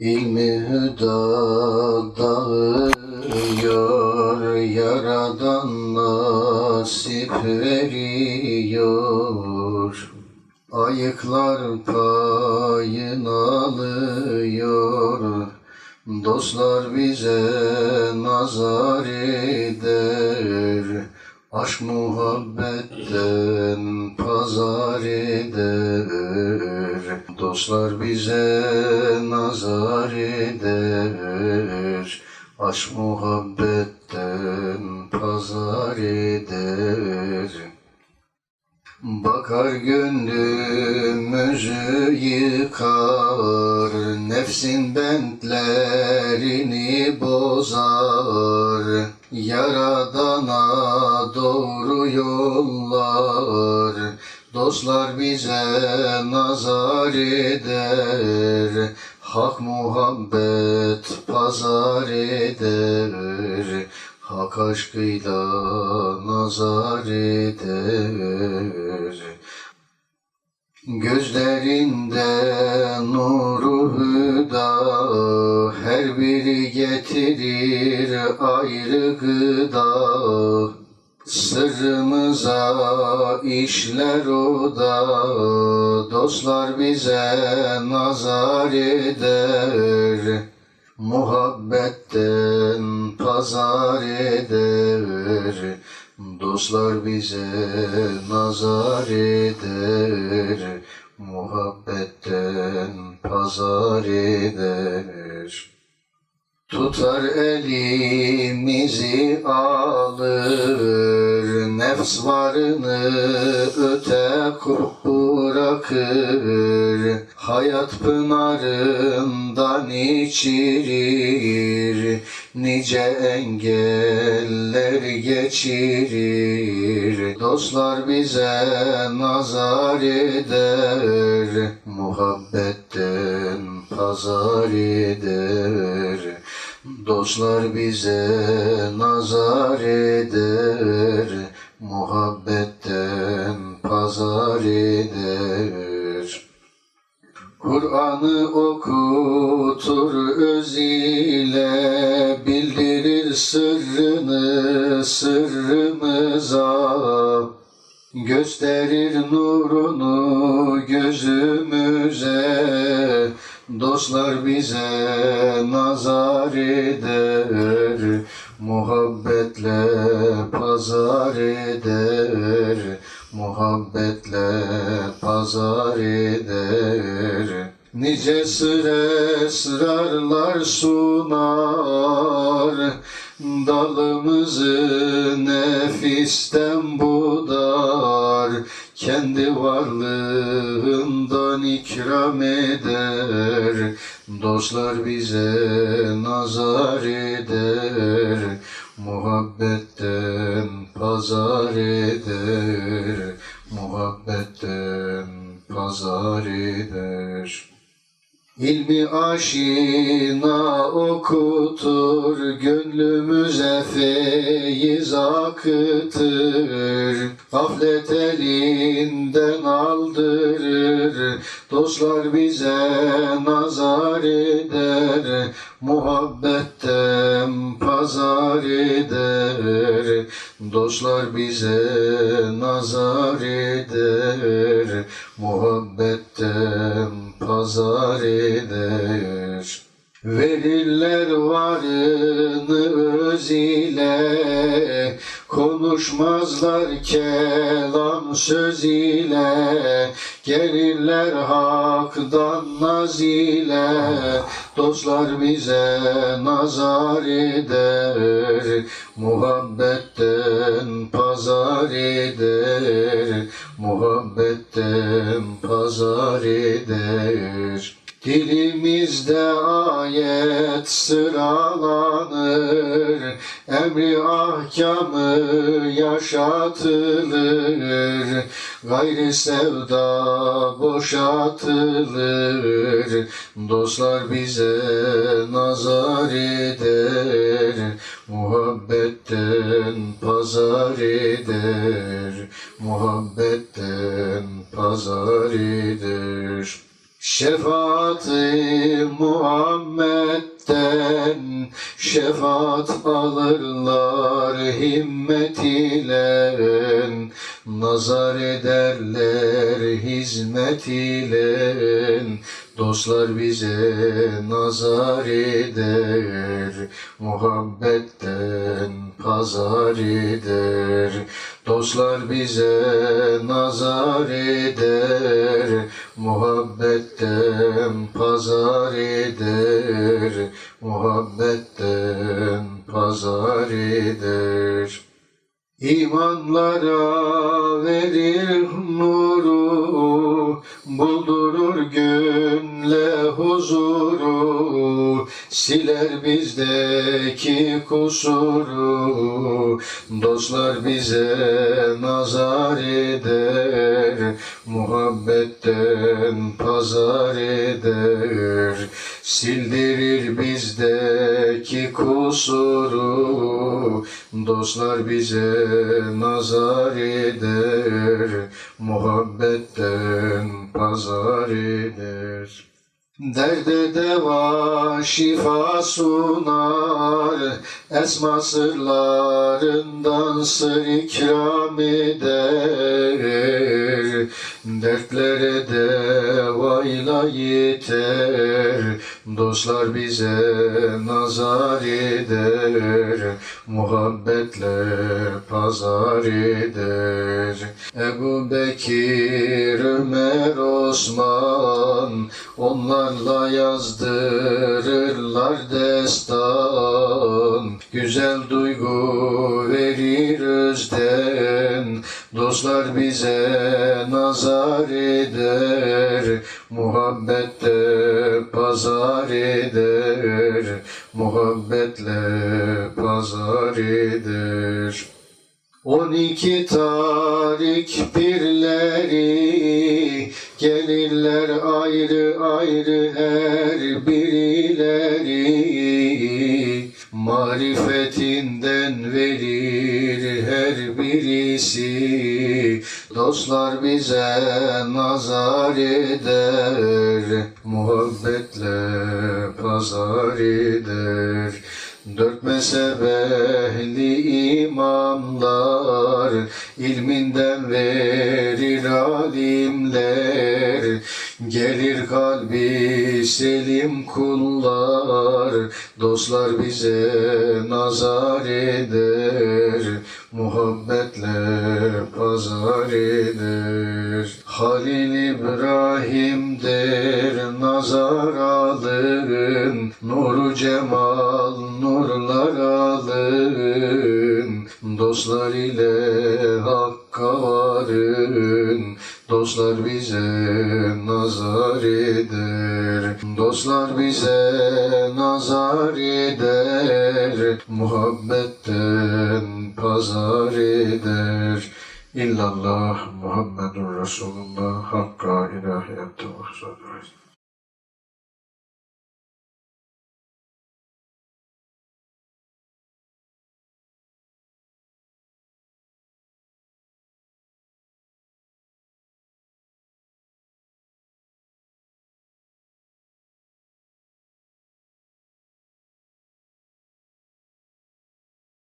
İlmi hüda dağıyor, yaradan nasip veriyor. Ayıklar payını alıyor, dostlar bize nazar eder. Aşk muhabbetten pazar eder Dostlar bize nazar eder Aşk muhabbetten pazar eder. Bakar gönlümüzü yıkar Nefsin bentlerini bozar. Yaradana doğru yollar Dostlar bize nazar eder Hak muhabbet pazar eder. Hak aşkıyla nazar eder. Gözlerinde nuru hüda Her biri getirir ayrı gıda Sırrımıza işler o da Dostlar bize nazar eder. Muhabbetten pazar eder. Dostlar bize nazar eder. Muhabbetten pazar eder Tutar elimizi alır Nefs varını öte bırakır. Hayat pınarından içirir Nice engeller geçirir. Dostlar bize nazar eder Muhabbetten pazar eder Dostlar bize nazar eder Muhabbetten pazar eder. Kur'an'ı okutur öz ile Bildirir sırrını sırrımıza Gösterir nurunu gözümüze Dostlar bize nazar eder Muhabbetle pazar eder Muhabbetle pazar eder. Nice sıra esrarlar sunar Dalımızı nefisten budar Kendi varlığından ikram eder. Dostlar bize nazar eder. Muhabbetten pazar eder. Muhabbetten pazar eder İlmi aşina okutur, gönlümüze feyiz akıtır. Gaflet elinden aldırır, dostlar bize nazar eder. Muhabbetten pazar eder, dostlar bize nazar eder. Muhabbetten pazar eder. Verirler varını öz ile Konuşmazlar kelam söz ile Gelirler haktan naz ile Dostlar bize nazar eder Muhabbetten pazar eder Muhabbetten pazar eder Dilimizde ayet sıralanır, emri ahkamı yaşatılır, gayri sevda boşatılır, dostlar bize nazar eder, muhabbetten pazar eder, muhabbetten pazar eder. Şefaati Muhammed'den şefaat alırlar himmet ile nazar ederler hizmet ile dostlar bize nazar eder muhabbetten pazar eder. Dostlar bize nazar eder muhabbetten pazar eder. Muhabbetten pazar eder. İmanlara verir nuru, buldurur gönle huzuru, siler bizdeki kusuru, dostlar bize nazar eder, muhabbetten pazar eder, sildirir bizdeki kusuru, dostlar bize nazar eder, muhabbetten pazar eder. Derde deva şifa sunar, esma sırlarından sır ikram eder. Dertlere devayla yeter, dostlar bize nazar eder, muhabbetle pazar eder. Ebu Bekir, Ömer, Osman, onlarla yazdırırlar destan. Güzel duygu verir özden, dostlar bize nazar eder, muhabbette pazar eder, muhabbetle pazar eder. On iki tarik birleri gelirler ayrı ayrı her birileri marifetinden verir her birisi. Dostlar bize nazar eder muhabbetle pazar eder Dört mezhebehli imamlar ilminden verir alimler. Gelir kalbi selim kullar Dostlar bize nazar eder. Muhabbetle pazar eder Halil İbrahim der nazar alın Nuru cemal nurlar alın Dostlar ile hakka varın Dostlar bize nazar eder. Dostlar bize nazar eder Muhabbetten pazar eder. İllallah Muhammedun Resulullah. Hakka ilahe ente